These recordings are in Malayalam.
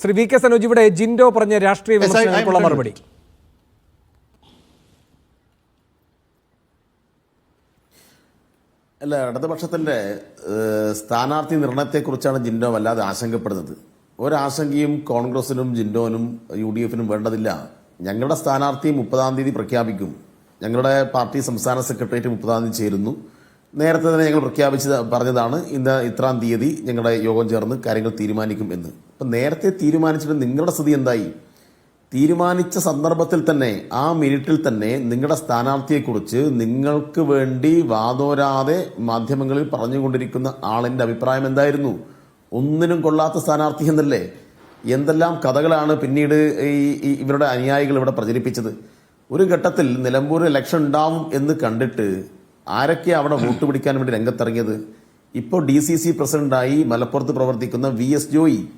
ശ്രീ വി കെ സനോജ് ഇവിടെ ജിൻഡോ പറഞ്ഞ രാഷ്ട്രീയ വിമർശനങ്ങൾക്കുള്ള മറുപടി. അല്ല ഇടതുപക്ഷത്തിന്റെ ഏഹ്, സ്ഥാനാർത്ഥി നിർണയത്തെക്കുറിച്ചാണ് ജിൻഡോ വല്ലാതെ ആശങ്കപ്പെടുന്നത്. ഒരാശങ്കയും കോൺഗ്രസിനും ജിൻഡോനും യു ഡി എഫിനും വേണ്ടതില്ല. ഞങ്ങളുടെ സ്ഥാനാർത്ഥി മുപ്പതാം തീയതി പ്രഖ്യാപിക്കും. ഞങ്ങളുടെ പാർട്ടി സംസ്ഥാന സെക്രട്ടേറിയറ്റ് മുപ്പതാം തീയതി ചേരുന്നു. നേരത്തെ തന്നെ ഞങ്ങൾ പ്രഖ്യാപിച്ചത് പറഞ്ഞതാണ് ഇന്ന് ഇത്രാം തീയതി ഞങ്ങളുടെ യോഗം ചേർന്ന് കാര്യങ്ങൾ തീരുമാനിക്കും എന്ന്. അപ്പം നേരത്തെ തീരുമാനിച്ചിട്ട് നിങ്ങളുടെ സ്ഥിതി എന്തായി? തീരുമാനിച്ച സന്ദർഭത്തിൽ തന്നെ ആ മിനിറ്റിൽ തന്നെ നിങ്ങളുടെ സ്ഥാനാർത്ഥിയെക്കുറിച്ച് നിങ്ങൾക്ക് വേണ്ടി വാതോരാതെ മാധ്യമങ്ങളിൽ പറഞ്ഞുകൊണ്ടിരിക്കുന്ന ആളിന്റെ അഭിപ്രായം എന്തായിരുന്നു? ഒന്നിനും കൊള്ളാത്ത സ്ഥാനാർത്ഥി എന്നല്ലേ? എന്തെല്ലാം കഥകളാണ് പിന്നീട് ഈ ഇവരുടെ അനുയായികൾ ഇവിടെ പ്രചരിപ്പിച്ചത്? ഒരു ഘട്ടത്തിൽ നിലമ്പൂർ ഇലക്ഷൻ ഉണ്ടാവും എന്ന് കണ്ടിട്ട് ആരൊക്കെയാ അവിടെ വോട്ട് പിടിക്കാൻ വേണ്ടി രംഗത്തിറങ്ങിയത്? ഇപ്പോൾ ഡി സി സി പ്രസിഡന്റായി മലപ്പുറത്ത് പ്രവർത്തിക്കുന്ന V S Joy.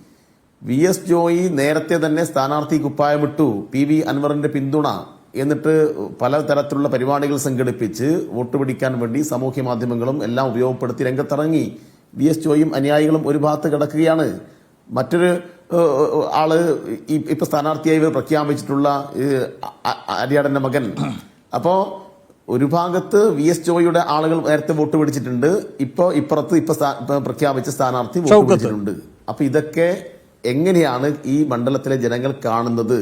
V S Joy നേരത്തെ തന്നെ സ്ഥാനാർത്ഥി കുപ്പായം കുപ്പായമിട്ടു. പി വി അൻവറിന്റെ പിന്തുണ എന്നിട്ട് പലതരത്തിലുള്ള പരിപാടികൾ സംഘടിപ്പിച്ച് വോട്ട് പിടിക്കാൻ വേണ്ടി സാമൂഹ്യ മാധ്യമങ്ങളും എല്ലാം ഉപയോഗപ്പെടുത്തി രംഗത്തിറങ്ങി. വി എസ് ജോയും അനുയായികളും ഒരു ഭാഗത്ത് കിടക്കുകയാണ്. മറ്റൊരു ആൾ ഇപ്പൊ സ്ഥാനാർത്ഥിയായി പ്രഖ്യാപിച്ചിട്ടുള്ള അരിയാടന്റെ മകൻ. അപ്പോ ഒരു ഭാഗത്ത് വി എസ് ജോയിയുടെ ആളുകൾ നേരത്തെ വോട്ട് പിടിച്ചിട്ടുണ്ട്. ഇപ്പൊ ഇപ്പുറത്ത് ഇപ്പൊ പ്രഖ്യാപിച്ച സ്ഥാനാർത്ഥി വോട്ട് പിടിച്ചിട്ടുണ്ട്. അപ്പൊ ഇതൊക്കെ എങ്ങനെയാണ് ഈ മണ്ഡലത്തിലെ ജനങ്ങൾ കാണുന്നത്?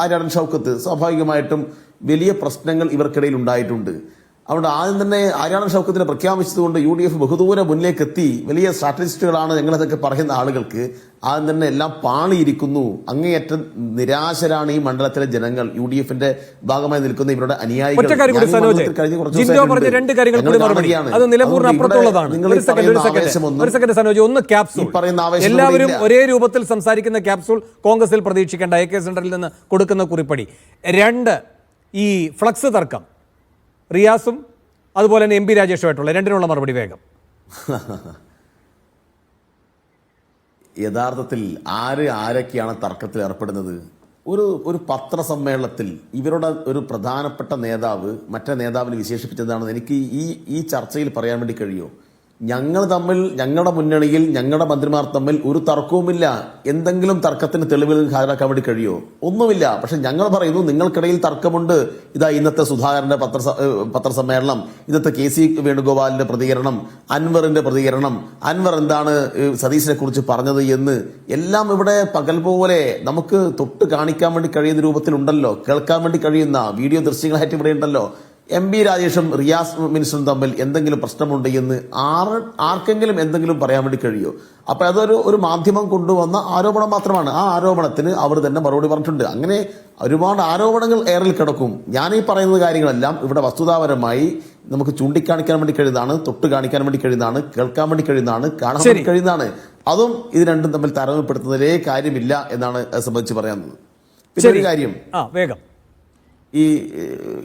ആരാണ് ഷൗക്കത്ത് സ്വാഭാവികമായിട്ടും വലിയ പ്രശ്നങ്ങൾ ഇവർക്കിടയിൽ ഉണ്ടായിട്ടുണ്ട്. അതുകൊണ്ട് ആദ്യം തന്നെ ആര്യാടൻ ഷൗക്കത്തിനെ പ്രഖ്യാപിച്ചതുകൊണ്ട് യു ഡി എഫ് ബഹുദൂര മുന്നിലേക്ക് എത്തി വലിയ സ്ട്രാറ്റജിസ്റ്റുകളാണ് ഞങ്ങളതൊക്കെ പറയുന്ന ആളുകൾക്ക് ആദ്യം തന്നെ എല്ലാം പാളിയിരിക്കുന്നു. അങ്ങേയറ്റം നിരാശരാണ് ഈ മണ്ഡലത്തിലെ ജനങ്ങൾ. യു ഡി എഫിന്റെ ഭാഗമായി നിൽക്കുന്ന ഇവരുടെ അനുയായികൾ. എല്ലാവരും ഒരേ രൂപത്തിൽ സംസാരിക്കുന്ന ക്യാപ്സൂൾ കോൺഗ്രസിൽ പ്രതീക്ഷിക്കേണ്ട എ കെ സെന്ററിൽ നിന്ന് കൊടുക്കുന്ന കുറിപ്പടി. രണ്ട് ഈ ഫ്ലക്സ് തർക്കം. റിയാസും അതുപോലെ തന്നെ എം പി രാജേഷുമായിട്ടുള്ള രണ്ടിനുള്ള മറുപടി വേഗം. യഥാർത്ഥത്തിൽ ആര് ആരൊക്കെയാണ് തർക്കത്തിൽ ഏർപ്പെടുന്നത്? ഒരു ഒരു പത്രസമ്മേളനത്തിൽ ഇവരുടെ ഒരു പ്രധാനപ്പെട്ട നേതാവ് മറ്റേ നേതാവിനെ വിശേഷിപ്പിച്ചതാണെന്ന് എനിക്ക് ഈ ഈ ചർച്ചയിൽ പറയാൻ വേണ്ടി കഴിയുമോ ഞങ്ങൾ തമ്മിൽ ഞങ്ങളുടെ മുന്നണിയിൽ ഞങ്ങളുടെ മന്ത്രിമാർ തമ്മിൽ ഒരു തർക്കവുമില്ല. എന്തെങ്കിലും തർക്കത്തിന് തെളിവുകൾ ഹാജരാക്കാൻ വേണ്ടി കഴിയുമോ? ഒന്നുമില്ല. പക്ഷെ ഞങ്ങൾ പറയുന്നു നിങ്ങൾക്കിടയിൽ തർക്കമുണ്ട്. ഇതാ ഇന്നത്തെ സുധാകരന്റെ പത്ര പത്രസമ്മേളനം. ഇന്നത്തെ കെ സി വേണുഗോപാലിന്റെ പ്രതികരണം. അൻവറിന്റെ പ്രതികരണം. അൻവർ എന്താണ് സതീശിനെ കുറിച്ച് പറഞ്ഞത് എന്ന് എല്ലാം ഇവിടെ പകൽ പോലെ നമുക്ക് തൊട്ട് കാണിക്കാൻ വേണ്ടി കഴിയുന്ന രൂപത്തിലുണ്ടല്ലോ. കേൾക്കാൻ വേണ്ടി കഴിയുന്ന വീഡിയോ ദൃശ്യങ്ങളായിട്ട് ഇവിടെ ഉണ്ടല്ലോ. എം ബി രാജേഷും റിയാസ് മിനിസ്റ്ററും തമ്മിൽ എന്തെങ്കിലും പ്രശ്നമുണ്ട് എന്ന് ആർ ആർക്കെങ്കിലും എന്തെങ്കിലും പറയാൻ വേണ്ടി കഴിയുമോ? അപ്പൊ അതൊരു ഒരു മാധ്യമം കൊണ്ടുവന്ന ആരോപണം മാത്രമാണ്. ആ ആരോപണത്തിന് അവർ തന്നെ മറുപടി പറഞ്ഞിട്ടുണ്ട്. അങ്ങനെ ഒരുപാട് ആരോപണങ്ങൾ എയറിൽ കിടക്കും. ഞാൻ ഈ പറയുന്ന കാര്യങ്ങളെല്ലാം ഇവിടെ വസ്തുതാപരമായി നമുക്ക് ചൂണ്ടിക്കാണിക്കാൻ വേണ്ടി കഴിയുന്നതാണ് തൊട്ട് കാണിക്കാൻ വേണ്ടി കഴിയുന്നതാണ് കേൾക്കാൻ വേണ്ടി കഴിയുന്നതാണ് കാണാൻ വേണ്ടി കഴിയുന്നതാണ്. അതും ഇത് രണ്ടും തമ്മിൽ താരതമ്യപ്പെടുത്തുന്നതിലേ കാര്യമില്ല എന്നാണ് സംബന്ധിച്ച് പറയാനുള്ളത്. പിന്നെ ഒരു കാര്യം. വേഗം. ഈ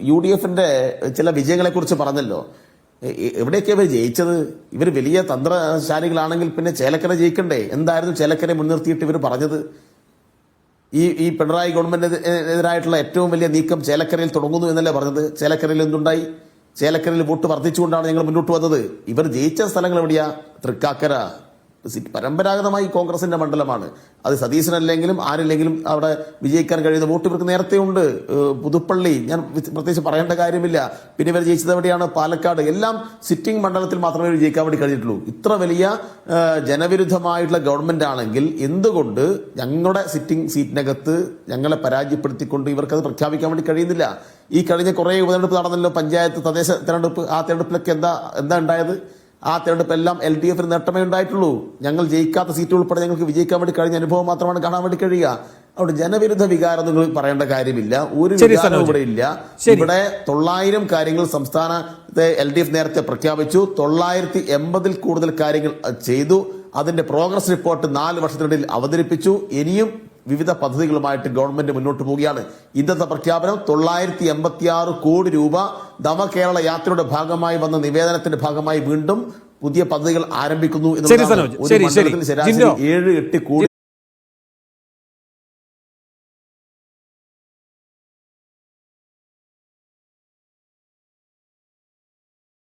യു ഡി എഫിന്റെ ചില വിജയങ്ങളെക്കുറിച്ച് പറഞ്ഞല്ലോ. എവിടെയൊക്കെ ഇവർ ജയിച്ചത്? ഇവർ വലിയ തന്ത്രശാലികളാണെങ്കിൽ പിന്നെ ചേലക്കര ജയിക്കണ്ടേ? എന്തായിരുന്നു ചേലക്കരെ മുൻനിർത്തിയിട്ട് ഇവർ പറഞ്ഞത്? ഈ ഈ പിണറായി ഗവൺമെന്റ് എതിരായിട്ടുള്ള ഏറ്റവും വലിയ നീക്കം ചേലക്കരയിൽ തുടങ്ങുന്നു എന്നല്ലേ പറഞ്ഞത്? ചേലക്കരയിൽ എന്തുണ്ടായി? ചേലക്കരയിൽ വോട്ട് വർദ്ധിച്ചുകൊണ്ടാണ് ഞങ്ങൾ മുന്നോട്ട് വന്നത്. ഇവർ ജയിച്ച സ്ഥലങ്ങൾ എവിടെയാ? തൃക്കാക്കര. പരമ്പരാഗതമായി കോൺഗ്രസിന്റെ മണ്ഡലമാണ്. അത് സതീശനല്ലെങ്കിലും ആരില്ലെങ്കിലും അവിടെ വിജയിക്കാൻ കഴിയുന്ന വോട്ട് ഇവർക്ക് നേരത്തെ ഉണ്ട്. പുതുപ്പള്ളി. ഞാൻ പ്രത്യേകിച്ച് പറയേണ്ട കാര്യമില്ല. പിന്നെ ഇവർ ജയിച്ചത് എവിടെയാണ്? പാലക്കാട്. എല്ലാം സിറ്റിംഗ് മണ്ഡലത്തിൽ മാത്രമേ വിജയിക്കാൻ ജയിക്കാൻ വേണ്ടി കഴിഞ്ഞിട്ടുള്ളൂ. ഇത്ര വലിയ ജനവിരുദ്ധമായിട്ടുള്ള ഗവൺമെന്റ് ആണെങ്കിൽ എന്തുകൊണ്ട് ഞങ്ങളുടെ സിറ്റിംഗ് സീറ്റിനകത്ത് ഞങ്ങളെ പരാജയപ്പെടുത്തിക്കൊണ്ട് ഇവർക്കത് പ്രഖ്യാപിക്കാൻ വേണ്ടി കഴിയുന്നില്ല? ഈ കഴിഞ്ഞ കുറേ ഉപതെരഞ്ഞെടുപ്പ് നടന്നല്ലോ. പഞ്ചായത്ത് തദ്ദേശ തെരഞ്ഞെടുപ്പ് ആ തെരഞ്ഞെടുപ്പിലൊക്കെ എന്താ എന്താ ഉണ്ടായത്? ആ തെരഞ്ഞെടുപ്പ് എല്ലാം എൽ ഡി എഫിന് നേട്ടമേ ഉണ്ടായിട്ടുള്ളൂ. ഞങ്ങൾ ജയിക്കാത്ത സീറ്റ് ഉൾപ്പെടെ ഞങ്ങൾക്ക് വിജയിക്കാൻ വേണ്ടി കഴിഞ്ഞ അനുഭവം മാത്രമാണ് കാണാൻ വേണ്ടി കഴിയുക. അവിടെ ജനവിരുദ്ധ വികാരം നിങ്ങൾ പറയേണ്ട കാര്യമില്ല. ഒരു വികാരം ഇവിടെ ഇല്ല. ഇവിടെ തൊള്ളായിരം കാര്യങ്ങൾ സംസ്ഥാനത്തെ എൽ ഡി എഫ് നേരത്തെ പ്രഖ്യാപിച്ചു. തൊള്ളായിരത്തി എൺപതിൽ കൂടുതൽ കാര്യങ്ങൾ ചെയ്തു. അതിന്റെ പ്രോഗ്രസ് റിപ്പോർട്ട് നാല് വർഷത്തിനിടയിൽ അവതരിപ്പിച്ചു. ഇനിയും വിവിധ പദ്ധതികളുമായിട്ട് ഗവൺമെന്റ് മുന്നോട്ട് പോവുകയാണ്. ഇന്നത്തെ പ്രഖ്യാപനം തൊള്ളായിരത്തി എൺപത്തി ആറ് കോടി രൂപ നവകേരള യാത്രയുടെ ഭാഗമായി വന്ന നിവേദനത്തിന്റെ ഭാഗമായി വീണ്ടും പുതിയ പദ്ധതികൾ ആരംഭിക്കുന്നു ഏഴ് എട്ട് കോടി